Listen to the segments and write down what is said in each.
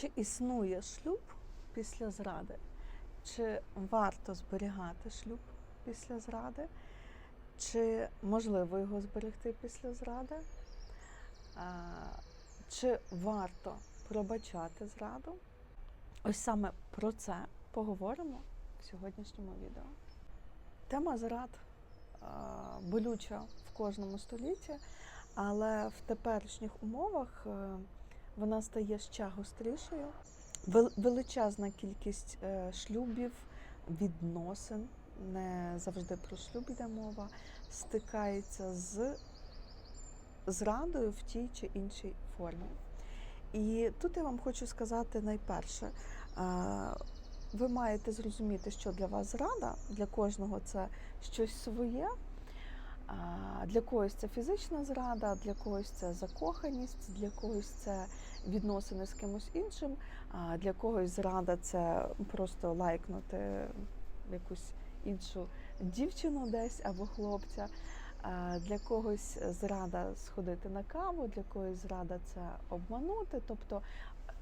Чи існує шлюб після зради? Чи варто зберігати шлюб після зради? Чи можливо його зберегти після зради? Чи варто пробачати зраду? Ось саме про це поговоримо в сьогоднішньому відео. Тема зрад болюча в кожному столітті, але в теперішніх умовах е, вона стає ще гострішою. Величезна кількість е, шлюбів, відносин, не завжди про шлюб йде мова, стикається з зрадою в тій чи іншій формі. І тут я вам хочу сказати найперше, е, ви маєте зрозуміти, що для вас зрада, для кожного це щось своє. Для когось це фізична зрада, для когось це закоханість, для когось це відносини з кимось іншим, а для когось зрада це просто лайкнути якусь іншу дівчину десь або хлопця. Для когось зрада сходити на каву, для когось зрада це обманути. Тобто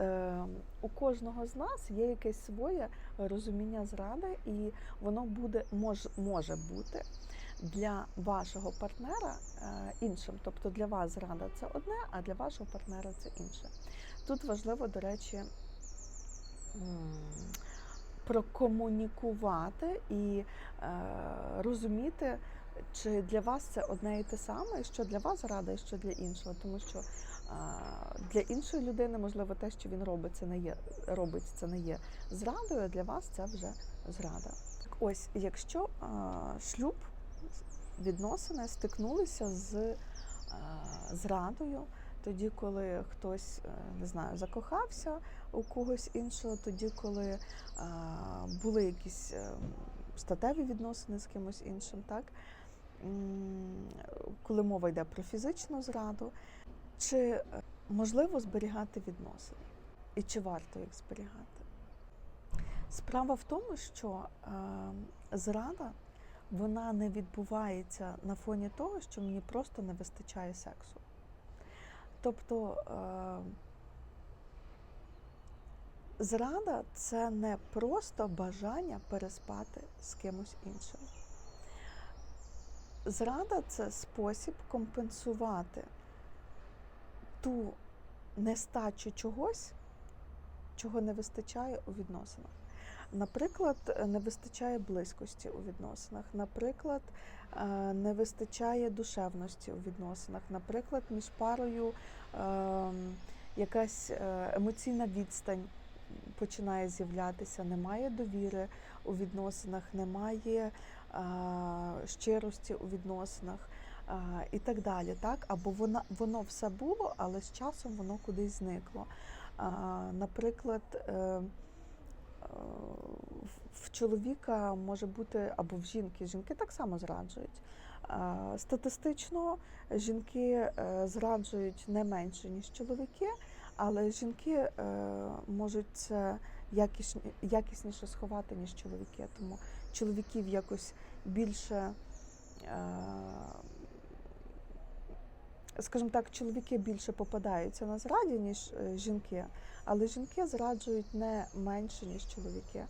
е, у кожного з нас є якесь своє розуміння зради, і воно буде мож, може бути для вашого партнера е, іншим. Тобто для вас зрада це одне, а для вашого партнера це інше. Тут важливо, до речі, прокомунікувати і е, розуміти, чи для вас це одне і те саме, що для вас зрада, і що для іншого. Тому що е, для іншої людини, можливо, те, що він робить, це не є робить, це не є зрадою, а для вас це вже зрада. Так ось, якщо шлюб відносини стикнулися з е, зрадою. Тоді, коли хтось е, не знаю, закохався у когось іншого, тоді, коли е, були якісь статеві відносини з кимось іншим, так коли мова йде про фізичну зраду, чи можливо зберігати відносини, і чи варто їх зберігати? Справа в тому, що е, зрада вона не відбувається на фоні того, що мені просто не вистачає сексу. Тобто е, зрада це не просто бажання переспати з кимось іншим. Зрада це спосіб компенсувати ту нестачу чогось, чого не вистачає у відносинах. Наприклад, не вистачає близькості у відносинах, наприклад, е, не вистачає душевності у відносинах, наприклад, між парою е, якась е, емоційна відстань починає з'являтися, немає довіри у відносинах, немає щирості у відносинах. І так далі, так або воно, воно все було, але з часом воно кудись зникло. Наприклад, в- чоловіка може бути або в жінки. Жінки так само зраджують. Статистично жінки е, зраджують не менше, ніж чоловіки, але жінки е, можуть це якісніше сховати, ніж чоловіки. Тому чоловіків якось більше. Е, Скажімо так, чоловіки більше попадаються на зраді, ніж е, жінки, але жінки зраджують не менше, ніж чоловіки.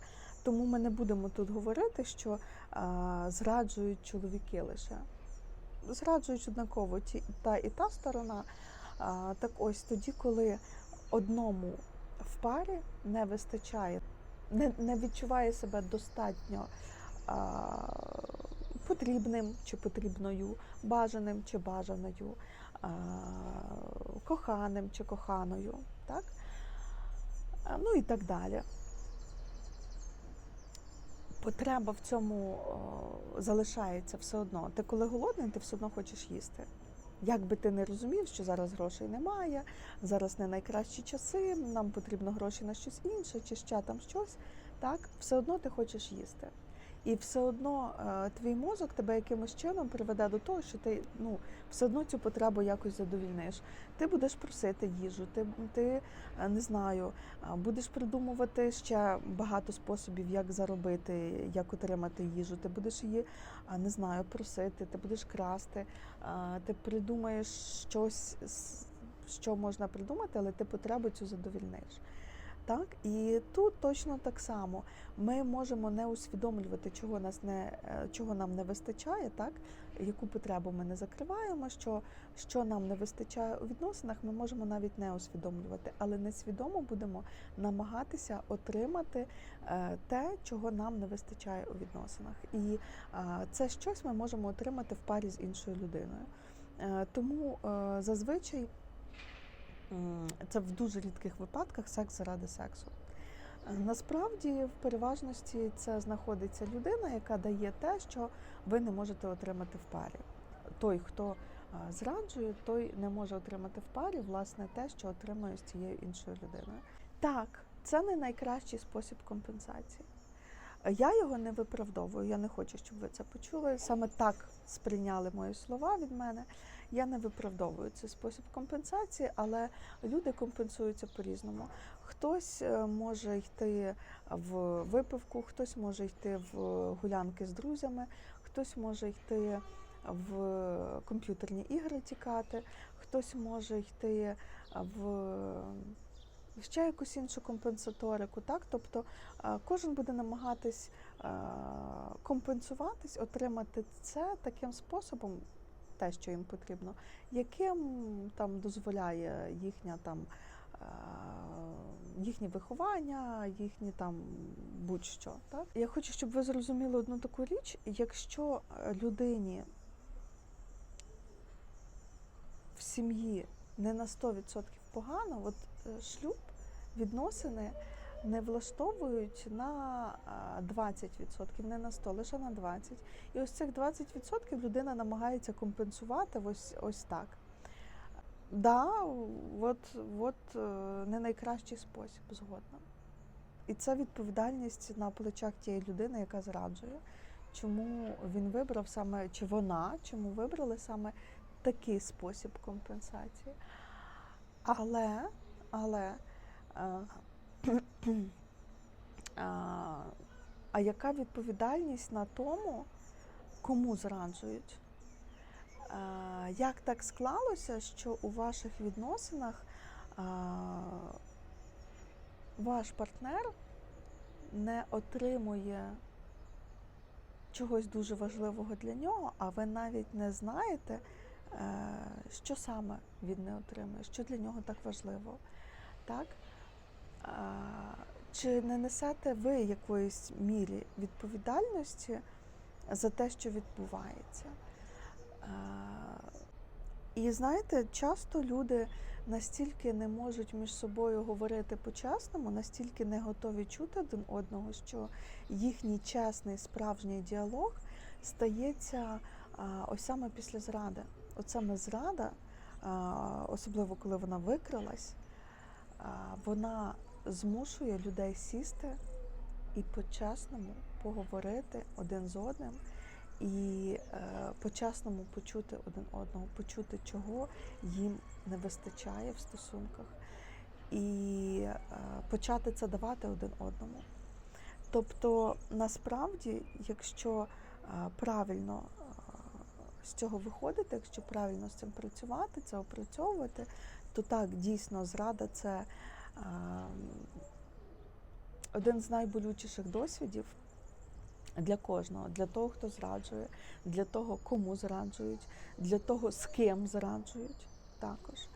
Тому ми не будемо тут говорити, що а, зраджують чоловіки лише. Зраджують однаково ті, та і та сторона. А, так ось тоді, коли одному в парі не вистачає, не, не відчуває себе достатньо а, потрібним чи потрібною, бажаним чи бажаною, коханим чи коханою, так? Ну і так далі. Потреба в цьому залишається все одно. Ти коли голодний, ти все одно хочеш їсти. Як би ти не розумів, що зараз грошей немає, зараз не найкращі часи, нам потрібно гроші на щось інше, чи ще там щось, так, все одно ти хочеш їсти. І все одно е, твій мозок тебе якимось чином приведе до того, що ти ну, все одно цю потребу якось задовільниш. Ти будеш просити їжу, ти, ти е, не знаю, е, будеш придумувати ще багато способів, як заробити, як отримати їжу. Ти будеш її не знаю, просити, ти будеш красти, ти придумаєш щось, що можна придумати, але ти потребу цю задовільниш. Так, і тут точно так само ми можемо не усвідомлювати, чого нас не е, чого нам не вистачає, так яку потребу ми не закриваємо, що, що нам не вистачає у відносинах, ми можемо навіть не усвідомлювати, але несвідомо будемо намагатися отримати е, те, чого нам не вистачає у відносинах. І е, це щось ми можемо отримати в парі з іншою людиною. Тому зазвичай. Це в дуже рідких випадках секс заради сексу. Е, Насправді, в переважності це знаходиться людина, яка дає те, що ви не можете отримати в парі. Той, хто е, зраджує, той не може отримати в парі власне те, що отримує з цією іншою людиною. Так, це не найкращий спосіб компенсації. Я його не виправдовую. Я не хочу, щоб ви це почули. Саме так сприйняли мої слова від мене. Я не виправдовую цей спосіб компенсації, але люди компенсуються по-різному. Хтось е, може йти в випивку, хтось може йти в гулянки з друзями, хтось може йти в комп'ютерні ігри тікати, хтось може йти в ще якусь іншу компенсаторику. Так? Тобто е, кожен буде намагатись е, компенсуватись, отримати це таким способом, те, що їм потрібно, яким там дозволяє їхня там. е, Їхнє виховання, їхні там будь-що. Так? Я хочу, щоб ви зрозуміли одну таку річ: якщо е, людині в сім'ї не на 100% погано, от е, шлюб, відносини не влаштовують на 20%, не на 100%, лише на 20%. І ось цих 20% людина намагається компенсувати ось, ось так. Да, от, от е, не найкращий спосіб, згодна. І це відповідальність на плечах тієї людини, яка зраджує. Чому він вибрав саме, чи вона, чому вибрали саме такий спосіб компенсації. Але, але а, а, яка відповідальність на тому, кому зраджують? А, Як так склалося, що у ваших відносинах а, ваш партнер не отримує чогось дуже важливого для нього, а ви навіть не знаєте, е, що саме він не отримує, що для нього так важливо. Так? Чи не несете ви якоїсь мірі відповідальності за те, що відбувається? І знаєте, часто люди настільки не можуть між собою говорити по-чесному, настільки не готові чути один одного, що їхній чесний справжній діалог стається ось саме після зради. От саме зрада, особливо коли вона викрилась, вона змушує людей сісти і по-чесному поговорити один з одним і е, по-чесному почути один одного, почути, чого їм не вистачає в стосунках, і е, почати це давати один одному. Тобто, насправді, якщо е, правильно з цього виходити, якщо правильно з цим працювати, це опрацьовувати, то так дійсно зрада це один з найболючіших досвідів для кожного, для того, хто зраджує, для того, кому зраджують, для того, з ким зраджують також.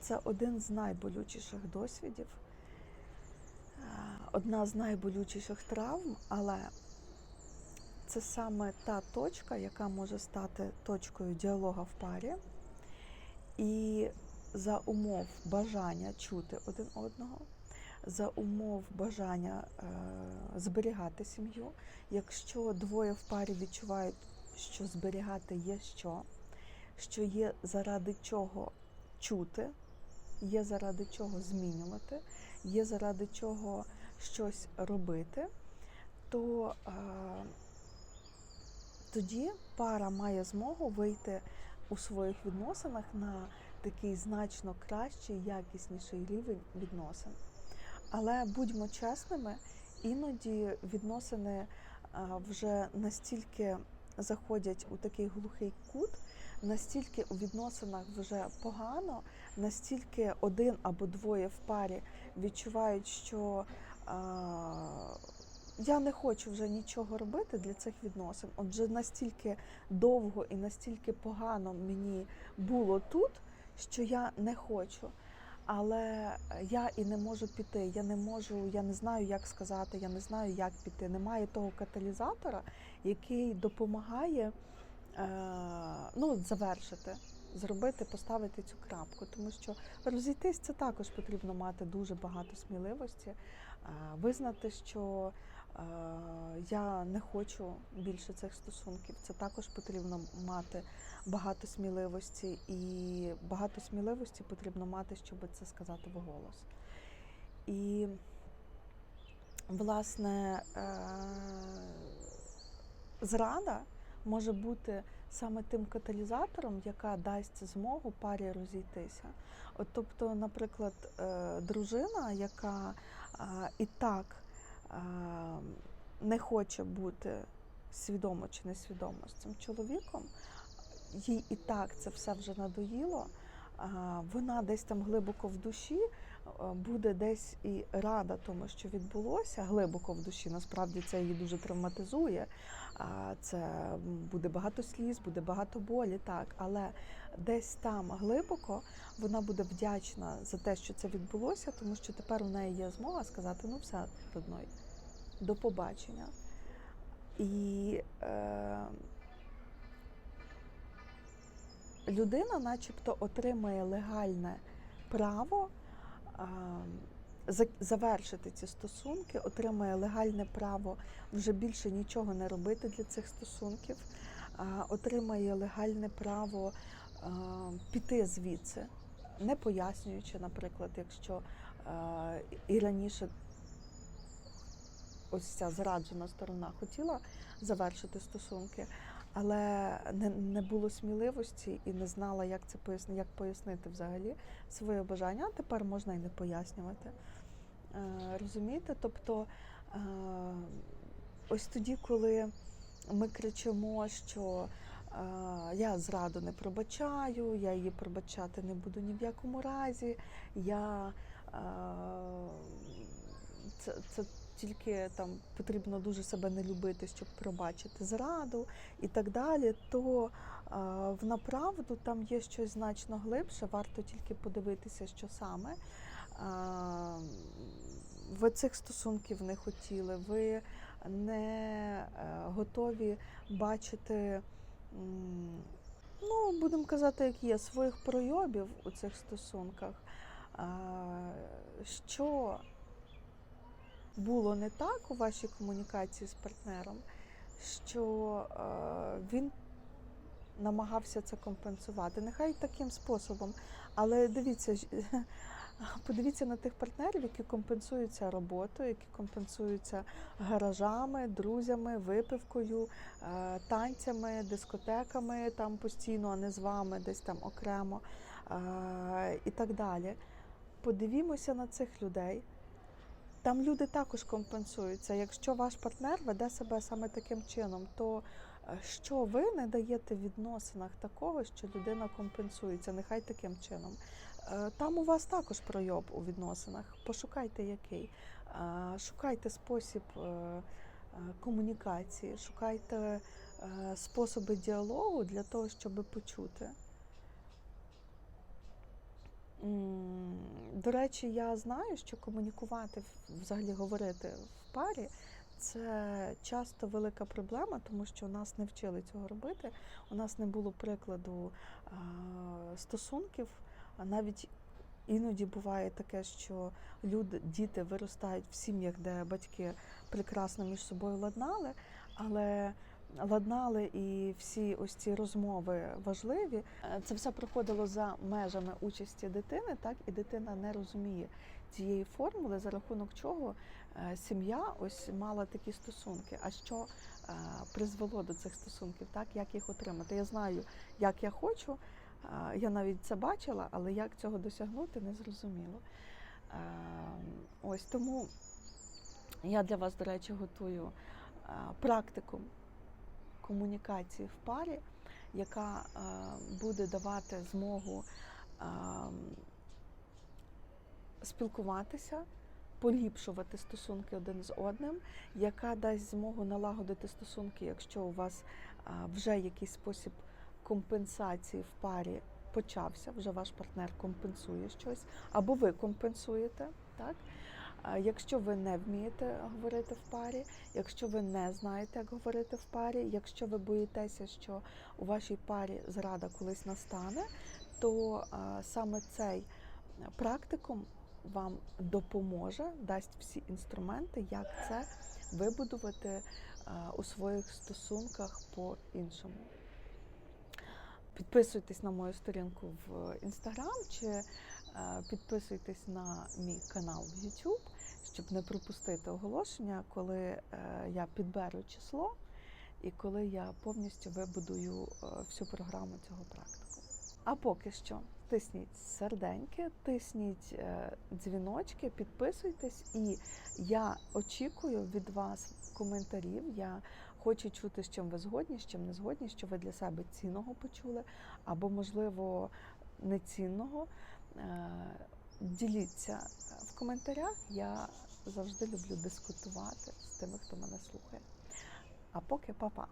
Це один з найболючіших досвідів, одна з найболючіших травм, але це саме та точка, яка може стати точкою діалога в парі. І за умов бажання чути один одного, за умов бажання е, зберігати сім'ю. Якщо двоє в парі відчувають, що зберігати є що, що є заради чого чути, є заради чого змінювати, є заради чого щось робити, то е, тоді пара має змогу вийти у своїх відносинах на такий значно кращий, якісніший рівень відносин. Але будьмо чесними, іноді відносини вже настільки заходять у такий глухий кут, настільки у відносинах вже погано, настільки один або двоє в парі відчувають, що а, я не хочу вже нічого робити для цих відносин. Отже, настільки довго і настільки погано мені було тут, що я не хочу. Але я і не можу піти. Я не можу, я не знаю, як сказати, я не знаю, як піти. Немає того каталізатора, який допомагає е, ну, завершити, зробити, поставити цю крапку. Тому що розійтись це також потрібно мати дуже багато сміливості, е, визнати, що е, я не хочу більше цих стосунків. Це також потрібно мати багато сміливості, і багато сміливості потрібно мати, щоб це сказати вголос. І, власне, е, зрада може бути саме тим каталізатором, яка дасть змогу парі розійтися. От, тобто, наприклад, е, дружина, яка е, і так не хоче бути свідомо чи несвідомо з цим чоловіком, їй і так це все вже надоїло. Вона десь там глибоко в душі буде десь і рада тому, що відбулося глибоко в душі. Насправді це її дуже травматизує. Це буде багато сліз, буде багато болі, так, але десь там глибоко вона буде вдячна за те, що це відбулося, тому що тепер у неї є змога сказати: ну все, родной, до побачення. І е, людина, начебто, отримає легальне право завершити ці стосунки, отримає легальне право вже більше нічого не робити для цих стосунків, отримає легальне право піти звідси, не пояснюючи, наприклад, якщо і раніше ось ця зраджена сторона хотіла завершити стосунки, але не, не було сміливості і не знала, як це пояснити, як пояснити взагалі своє бажання. А тепер можна і не пояснювати. Е, розумієте? Тобто е, ось тоді, коли ми кричимо, що е, я зраду не пробачаю, я її пробачати не буду ні в якому разі, я е, це, це тільки там потрібно дуже себе не любити, щоб пробачити зраду і так далі, то в направду там є щось значно глибше, варто тільки подивитися, що саме. Ви цих стосунків не хотіли, ви не е, готові бачити, ну, будемо казати, як є, своїх пройобів у цих стосунках. Що було не так у вашій комунікації з партнером, що е, він намагався це компенсувати. Нехай таким способом. Але дивіться, подивіться на тих партнерів, які компенсуються роботою, які компенсуються гаражами, друзями, випивкою, е, танцями, дискотеками там постійно, а не з вами, десь там окремо е, і так далі. Подивімося на цих людей. Там люди також компенсуються. Якщо ваш партнер веде себе саме таким чином, то е, що ви не даєте в відносинах такого, що людина компенсується, нехай таким чином. Е, Там у вас також пройоб у відносинах. Пошукайте який. Е, Шукайте спосіб комунікації, шукайте способи діалогу для того, щоб почути. До речі, я знаю, що комунікувати, взагалі говорити в парі, це часто велика проблема, тому що нас не вчили цього робити. У нас не було прикладу стосунків, навіть іноді буває таке, що люди, діти виростають в сім'ях, де батьки прекрасно між собою ладнали, але ладнали і всі ось ці розмови важливі. Е, Це все проходило за межами участі дитини, так і дитина не розуміє цієї формули, за рахунок чого е, сім'я ось мала такі стосунки. А що е, призвело до цих стосунків, так як їх отримати? Я знаю, як я хочу. Я навіть це бачила, але як цього досягнути, не зрозуміло. Ось тому я для вас, до речі, готую практику комунікації в парі, яка е, буде давати змогу е, спілкуватися, поліпшувати стосунки один з одним, яка дасть змогу налагодити стосунки, якщо у вас е, вже якийсь спосіб компенсації в парі почався, вже ваш партнер компенсує щось, або ви компенсуєте, так? Якщо ви не вмієте говорити в парі, якщо ви не знаєте, як говорити в парі, якщо ви боїтеся, що у вашій парі зрада колись настане, то саме цей практикум вам допоможе, дасть всі інструменти, як це вибудувати у своїх стосунках по-іншому. Підписуйтесь на мою сторінку в інстаграм чи підписуйтесь на мій канал в YouTube, щоб не пропустити оголошення, коли е, я підберу число і коли я повністю вибудую е, всю програму цього практику. А поки що тисніть серденьки, тисніть е, дзвіночки, підписуйтесь, і я очікую від вас коментарів. Я хочу чути, з чим ви згодні, з чим не згодні, що ви для себе цінного почули, або, можливо, нецінного. Е, Діліться в коментарях. Я завжди люблю дискутувати з тими, хто мене слухає. А поки па-па!